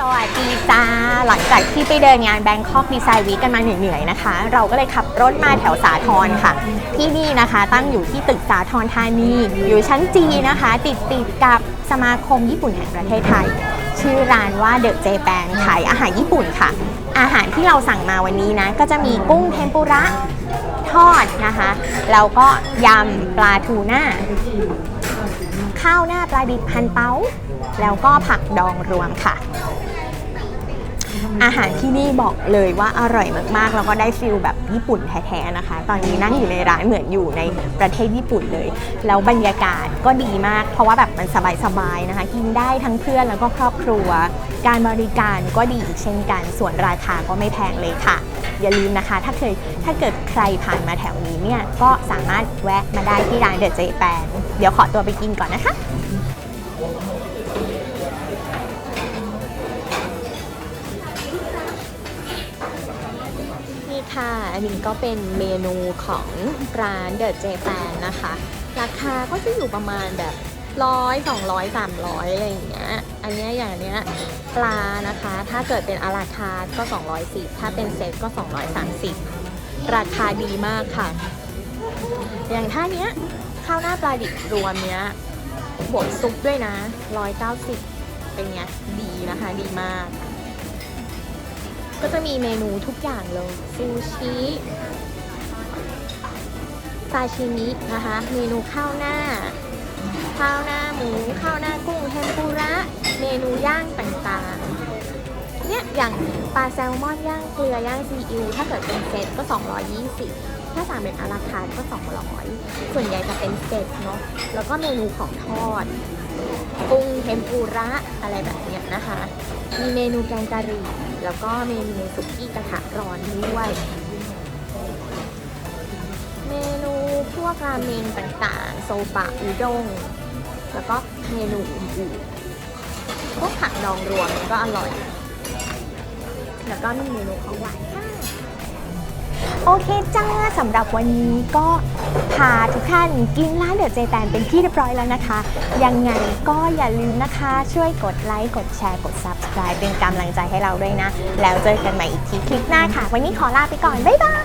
สวัสดีจ้า หลังจากที่ไปเดินงานแบงคอกดีไซน์วีกันมาเหนื่อยๆนะคะ เราก็เลยขับรถมาแถวสาทรค่ะ ที่นี่นะคะตั้งอยู่ที่ตึกสาทรธานี อยู่ชั้นจีนะคะ ติดติดกับสมาคมญี่ปุ่นแห่งประเทศไทย ชื่อร้านว่าเดอะเจแปนขายอาหารญี่ปุ่นค่ะ อาหารที่เราสั่งมาวันนี้นะ ก็จะมีกุ้งเทมปุระทอดนะคะแล้วก็ยำปลาทูน่าข้าวหน้าปลาดิบพันเต้าแล้วก็ผักดองรวมค่ะ อาหารที่นี่บอกเลยว่าอร่อยมากๆ แล้วก็ได้ฟิลแบบญี่ปุ่นแท้ๆนะคะ ตอนนี้นั่งอยู่ในร้านเหมือนอยู่ในประเทศญี่ปุ่นเลย แล้วบรรยากาศก็ดีมาก เพราะว่าแบบมันสบายๆนะคะ กินได้ทั้งเพื่อนแล้วก็ครอบครัว การบริการก็ดีอีกเช่นกัน ส่วนราคาก็ไม่แพงเลยค่ะ อย่าลืมนะคะ ถ้าเคยถ้าเกิดใครผ่านมาแถวนี้เนี่ยก็สามารถแวะมาได้ที่ร้านเดอะเจแปนเดี๋ยวขอตัวไปกินก่อนนะคะ ค่ะ อันนี้ก็เป็นเมนูของร้านเดอะเจแปนนะคะ ราคาก็จะอยู่ประมาณแบบร้อยสองร้อยสามร้อยอะไรอย่างเงี้ย อันเนี้ยอย่างเนี้ยปลานะคะ ถ้าเกิดเป็นอาราคาร์ทก็ 210 ถ้าเป็นเซตก็ 230 ราคาดีมากค่ะ อย่างท่าเนี้ยข้าวหน้าปลาดิบรวมเนี้ยบวกซุปด้วยนะ 190 เป็นไงดีนะคะ ดีมาก ก็จะมีเมนูทุกอย่างเลยซูชิซาชิมินะคะ เมนูข้าวหน้า ข้าวหน้าหมู ข้าวหน้ากุ้งเทมปุระ เมนูย่างต่างๆ เนี่ยอย่างปลาแซลมอนย่างเกลือย่างซีอิ๊วถ้าเกิดเป็นเซตก็ 220 ถ้าสั่งเป็นอาราคาก็ 200 ส่วนใหญ่จะเป็นเซตเนาะ แล้วก็เมนูของทอด กุ้งเทมปุระอะไรแบบเนี้ยนะคะ มีเมนูแกงกะหรี่ แล้วก็เมนูสุกี้กระทะร้อนด้วย เมนูพวกราเมงต่างๆ โซบะอุด้ง แล้วก็เมนูอื่นๆพวกผักดองรวมก็อร่อย แล้วก็มีเมนูของหวานค่ะโอเคจ้าสำหรับวันนี้ก็ พาทุกท่านกินร้านเดอะเจแปนเป็นที่เรียบร้อยแล้วนะคะ ยังไงก็อย่าลืมนะคะ ช่วยกดไลค์ กดแชร์ กด Subscribe เป็นกำลังใจให้เราด้วยนะ แล้วเจอกันใหม่อีกทีคลิปหน้าค่ะ วันนี้ขอลาไปก่อน บ๊ายบาย